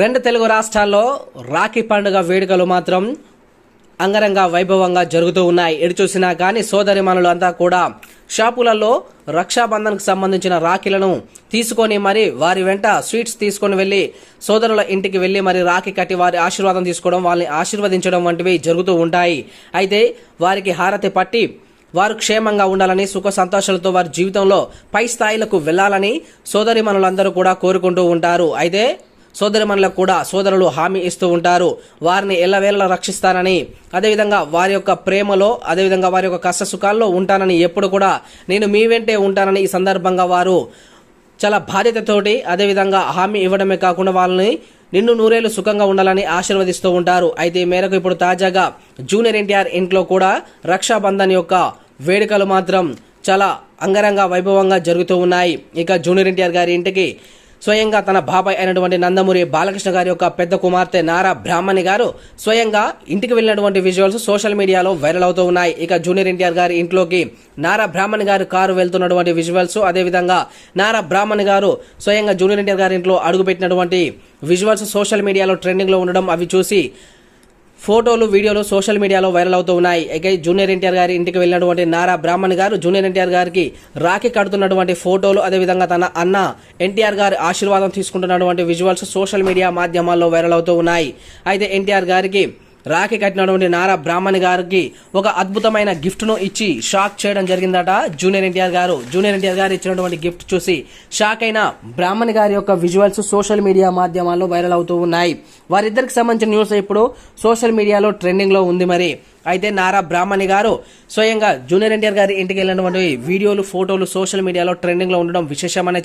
రెండు తెలుగు రాష్ట్రాల్లో రాఖీ పండుగ వేడుకలు మాత్రం అంగరంగ వైభవంగా జరుగుతూ ఉన్నాయి. ఎటు చూసినా కానీ సోదరిమణులు అంతా కూడా షాపులలో రక్షాబంధన్కు సంబంధించిన రాఖీలను తీసుకొని మరి వారి వెంట స్వీట్స్ తీసుకొని వెళ్ళి సోదరుల ఇంటికి వెళ్ళి మరి రాఖీ కట్టి వారి ఆశీర్వాదం తీసుకోవడం వాళ్ళని ఆశీర్వదించడం వంటివి జరుగుతూ ఉంటాయి. అయితే వారికి హారతి పట్టి వారు క్షేమంగా ఉండాలని సుఖ సంతోషాలతో వారి జీవితంలో పై స్థాయిలకు వెళ్ళాలని సోదరిమణులందరూ కూడా కోరుకుంటూ ఉంటారు. అయితే సోదరిమణులకు కూడా సోదరులు హామీ ఇస్తూ ఉంటారు. వారిని ఎల్లవేళలా రక్షిస్తానని అదేవిధంగా వారి యొక్క ప్రేమలో అదేవిధంగా వారి యొక్క కష్ట సుఖాల్లో ఉంటానని ఎప్పుడు కూడా నేను మీ వెంటే ఉంటానని ఈ సందర్భంగా వారు చాలా బాధ్యతతోటి అదేవిధంగా హామీ ఇవ్వడమే కాకుండా వాళ్ళని నిన్ను నూరేళ్ళు సుఖంగా ఉండాలని ఆశీర్వదిస్తూ ఉంటారు. అయితే ఈ మేరకు ఇప్పుడు తాజాగా జూనియర్ ఎన్టీఆర్ ఇంట్లో కూడా రక్షాబంధన్ యొక్క వేడుకలు మాత్రం చాలా అంగరంగ వైభవంగా జరుగుతూ ఉన్నాయి. ఇక జూనియర్ ఎన్టీఆర్ గారి ఇంటికి స్వయంగా తన బాబాయ్ అయినటువంటి నందమూరి బాలకృష్ణ గారి యొక్క పెద్ద కుమార్తె నారా బ్రాహ్మణి గారు స్వయంగా ఇంటికి వెళ్ళినటువంటి విజువల్స్ సోషల్ మీడియాలో వైరల్ అవుతూ ఉన్నాయి. ఇక జూనియర్ ఎన్టీఆర్ గారి ఇంట్లోకి నారా బ్రాహ్మణి గారు కారు వెళ్తున్నటువంటి విజువల్స్ అదేవిధంగా నారా బ్రాహ్మణి గారు స్వయంగా జూనియర్ ఎన్టీఆర్ గారి ఇంట్లో అడుగుపెట్టినటువంటి విజువల్స్ సోషల్ మీడియాలో ట్రెండింగ్లో ఉండడం అవి చూసి ఫోటోలు వీడియోలు సోషల్ మీడియాలో వైరల్ అవుతూ ఉన్నాయి. అయితే జూనియర్ ఎన్టీఆర్ గారి ఇంటికి వెళ్ళినటువంటి నారా బ్రాహ్మణ్ గారు జూనియర్ ఎన్టీఆర్ గారికి రాఖీ కడుతున్నటువంటి ఫోటోలు అదేవిధంగా తన అన్న ఎన్టీఆర్ గారి ఆశీర్వాదం తీసుకుంటున్నటువంటి విజువల్స్ సోషల్ మీడియా మాధ్యమాల్లో వైరల్ అవుతూ ఉన్నాయి. అయితే ఎన్టీఆర్ గారికి రాఖీ కట్టినటువంటి నారా బ్రాహ్మణి గారికి ఒక అద్భుతమైన గిఫ్ట్ను ఇచ్చి షాక్ చేయడం జరిగిందట జూనియర్ ఎన్టీఆర్ గారు. జూనియర్ ఎన్టీఆర్ గారు ఇచ్చినటువంటి గిఫ్ట్ చూసి షాక్ అయిన బ్రాహ్మణ్ గారి యొక్క విజువల్స్ సోషల్ మీడియా మాధ్యమాల్లో వైరల్ అవుతూ ఉన్నాయి. వారిద్దరికి సంబంధించిన న్యూస్ ఇప్పుడు సోషల్ మీడియాలో ట్రెండింగ్లో ఉంది మరి. అయితే నారా బ్రాహ్మణి గారు స్వయంగా జూనియర్ ఎన్టీఆర్ గారి ఇంటికి వెళ్ళినటువంటి వీడియోలు ఫోటోలు సోషల్ మీడియాలో ట్రెండింగ్లో ఉండడం విశేషమనే